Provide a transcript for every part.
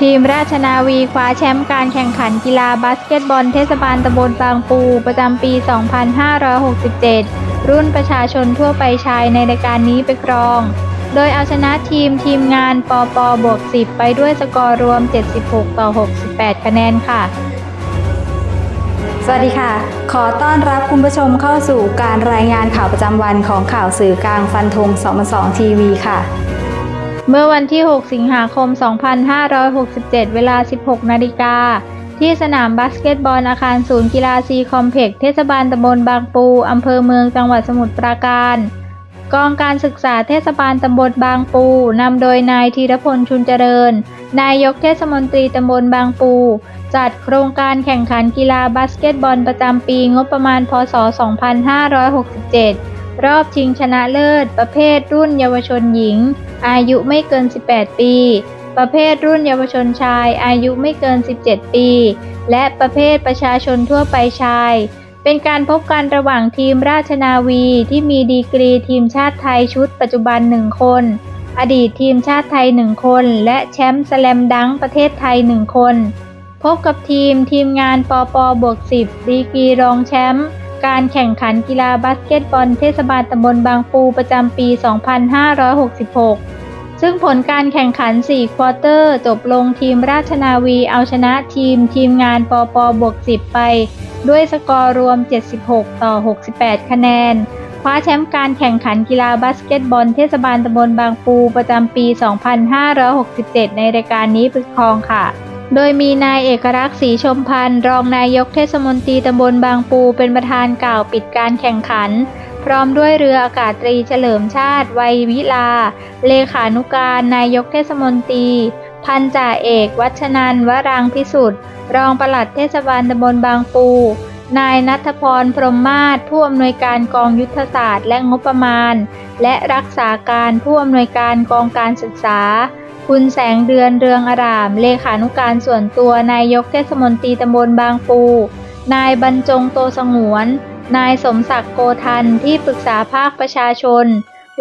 ทีมราชนาวีคว้าแชมป์การแข่งขันกีฬาบาสเกตบอลเทศบาลตำบลบางปู ประจำปี 2567 รุ่นประชาชนทั่วไปชายในรายการนี้ไปครอง โดยเอาชนะทีมทีมงานปปบวก 10 ไปด้วยสกอร์รวม 76 ต่อ 68 คะแนนค่ะ สวัสดีค่ะ ขอต้อนรับคุณผู้ชมเข้าสู่การรายงานข่าวประจำวันของข่าวสื่อกลางฟันธง2 2ทีวีค่ะ เมื่อวันที่ 6 สิงหาคม 2567 เวลา 16 นาฬิกา ที่สนามบาสเกตบอลอาคารศูนย์กีฬาซีคอมเพล็กซ์เทศบาลตำบลบางปู อำเภอเมืองจังหวัดสมุทรปราการ กองการศึกษาเทศบาลตำบลบางปู นำโดยนายธีรพลชุนเจริญ นายกเทศมนตรีตำบลบางปู จัดโครงการแข่งขันกีฬาบาสเกตบอลประจำปีงบประมาณ พศ 2567 รอบชิงชนะเลิศ ประเภทรุ่นเยาวชนหญิง อายุไม่เกิน 18 ปี ประเภทรุ่นเยาวชนชาย อายุไม่เกิน 17 ปี และประเภทประชาชนทั่วไปชาย เป็นการพบกันระหว่างทีมราชนาวีที่มีดีกรีทีมชาติไทยชุดปัจจุบันหนึ่งคน อดีตทีมชาติไทยหนึ่งคน และแชมป์สแลมดังประเทศไทยหนึ่งคน พบกับทีมทีมงานปปบวก10ดีกรีรองแชมป์ การแข่งขันกีฬาบาสเกตบอลเทศบาลตำบลบางปูประจำปี 2566 ซึ่งผลการแข่งขัน 4 ควอเตอร์ จบลงทีมราชนาวีเอาชนะทีมทีมงานปปบวก 10 ไป ด้วยสกอร์รวม 76 ต่อ 68 คะแนน คว้าแชมป์การแข่งขันกีฬาบาสเกตบอลเทศบาลตำบลบางปูประจำปี 2567 ในรายการนี้ไปครองค่ะ โดยมีนายเอกลักษณ์ศรีชมพันธ์รองนายกเทศมนตรีตำบลบางปูเป็นประธานกล่าวปิดการแข่งขัน พร้อมด้วยเรืออากาศตรีเฉลิมชาติ วัยวิลา เลขานุการนายกเทศมนตรี พันจ่าเอก วัชนันวรางพิสุทธิ์รองปลัดเทศบาลตำบลบางปู นายนัทพรพรหมมาศผู้อำนวยการกองยุทธศาสตร์และงบประมาณ และรักษาการผู้อำนวยการกองการศึกษา คุณแสงเดือนเรืองอาราม เลขานุการส่วนตัวนายกเทศมนตรีตำบลบางปู นายบรรจงโตสงวน นายสมศักดิ์โกทันที่ปรึกษาภาคประชาชน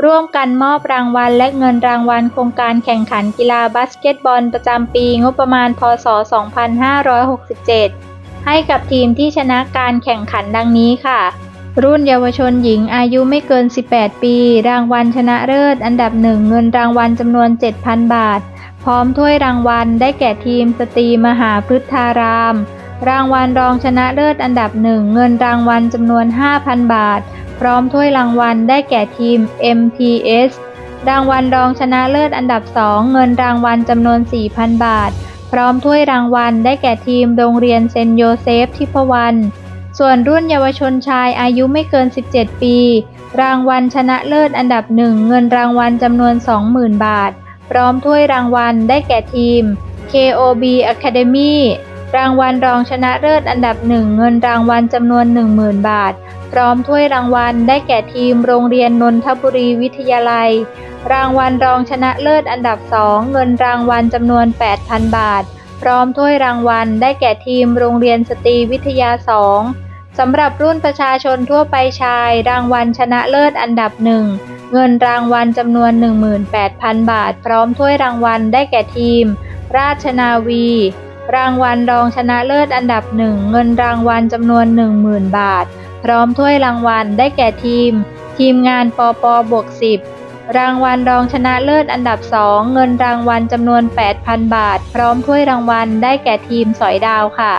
ร่วมกันมอบรางวัลและเงินรางวัลโครงการแข่งขันกีฬาบาสเกตบอลประจำปีงบประมาณ พศ 2567 ให้กับทีมที่ชนะการแข่งขันดังนี้ค่ะ รุ่นเยาวชนหญิงอายุไม่เกิน 18 ปี รางวัลชนะเลิศ อันดับหนึ่งเงินรางวัลจำนวน 7,000 บาท พร้อมถ้วยรางวัลได้แก่ทีมสตรีมหาพฤทธาราม รางวัลรองชนะเลิศอันดับหนึ่งเงินรางวัลจำนวน 5,000 บาท พร้อมถ้วยรางวัลได้แก่ทีม MPS รางวัลรองชนะเลิศอันดับ2เงินรางวัลจำนวน 4,000 บาท พร้อมถ้วยรางวัลได้แก่ทีมโรงเรียนเซนโยเซฟทิพวรรณ ส่วนรุ่นเยาวชนชายอายุไม่เกิน 17 ปี รางวัลชนะเลิศอันดับหนึ่งเงินรางวัลจำนวน 20,000 บาท พร้อมถ้วยรางวัลได้แก่ทีม KOB Academy รางวัลรองชนะเลิศอันดับหนึ่งเงินรางวัลจำนวน 10,000 บาท พร้อมถ้วยรางวัลได้แก่ทีมโรงเรียนนนทบุรีวิทยาลัย รางวัลรองชนะเลิศอันดับ2เงินรางวัลจำนวน 8,000 บาท พร้อมถ้วยรางวัลได้แก่ทีมโรงเรียนสตรีวิทยา2 สำหรับรุ่นประชาชนทั่วไปชาย รางวัลชนะเลิศอันดับหนึ่งเงินรางวัลจำนวน 18,000 บาท พร้อมถ้วยรางวัลได้แก่ทีม ราชนาวี รางวัลรองชนะเลิศอันดับหนึ่งเงินรางวัลจำนวน 10,000 บาท พร้อมถ้วยรางวัลได้แก่ทีม ทีมงานปปบวก10 รางวัลรองชนะเลิศอันดับ2เงินรางวัลจำนวน 8,000 บาท พร้อมถ้วยรางวัลได้แก่ทีมสอยดาวค่ะ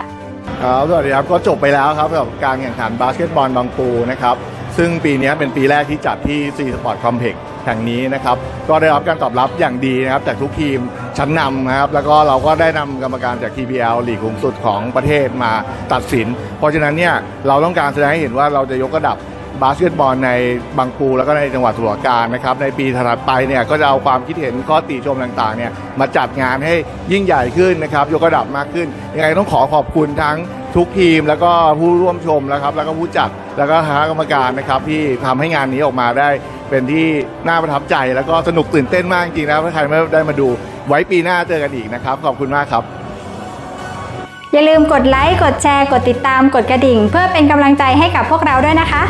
ครับสวัสดีครับก็จบไปแล้วครับกับการแข่งขันบาสเกตบอลบางปูนะครับซึ่งปีนี้เป็นปีแรกที่จัดที่ซีสปอร์ตคอมเพล็กซ์แห่งนี้นะครับก็ได้รับการตอบรับอย่างดีนะครับจากทุกทีมชั้นนำนะครับแล้วก็เราก็ได้นำกรรมการจาก TPL ลีกสูงสุดของประเทศมาตัดสิน เพราะฉะนั้นเนี่ยเราต้องการแสดงให้เห็นว่าเราจะยกระดับ บาสเกตบอลในบางปูแล้วก็ในจังหวัดสมุทรปราการนะครับในปีถัดไปเนี่ยก็จะเอาความคิดเห็นข้อติชมต่างๆเนี่ยมาจัดงานให้ยิ่งใหญ่ขึ้นนะครับยกระดับมากขึ้นยังไงต้องขอขอบคุณทั้งทุกทีมแล้วก็ผู้ร่วมชมแล้วครับ แล้วก็ผู้จัดแล้วก็คณะกรรมการนะครับที่ทำให้งานนี้ออกมาได้เป็นที่น่าประทับใจแล้วก็สนุกตื่นเต้นมากจริงนะถ้าใครไม่ได้มาดูไว้ปีหน้าเจอกันอีกนะครับ ขอบคุณมากครับ อย่าลืมกดไลค์กดแชร์ กดติดตามกดกระดิ่ง เพื่อเป็นกำลังใจให้กับพวกเราด้วยนะคะ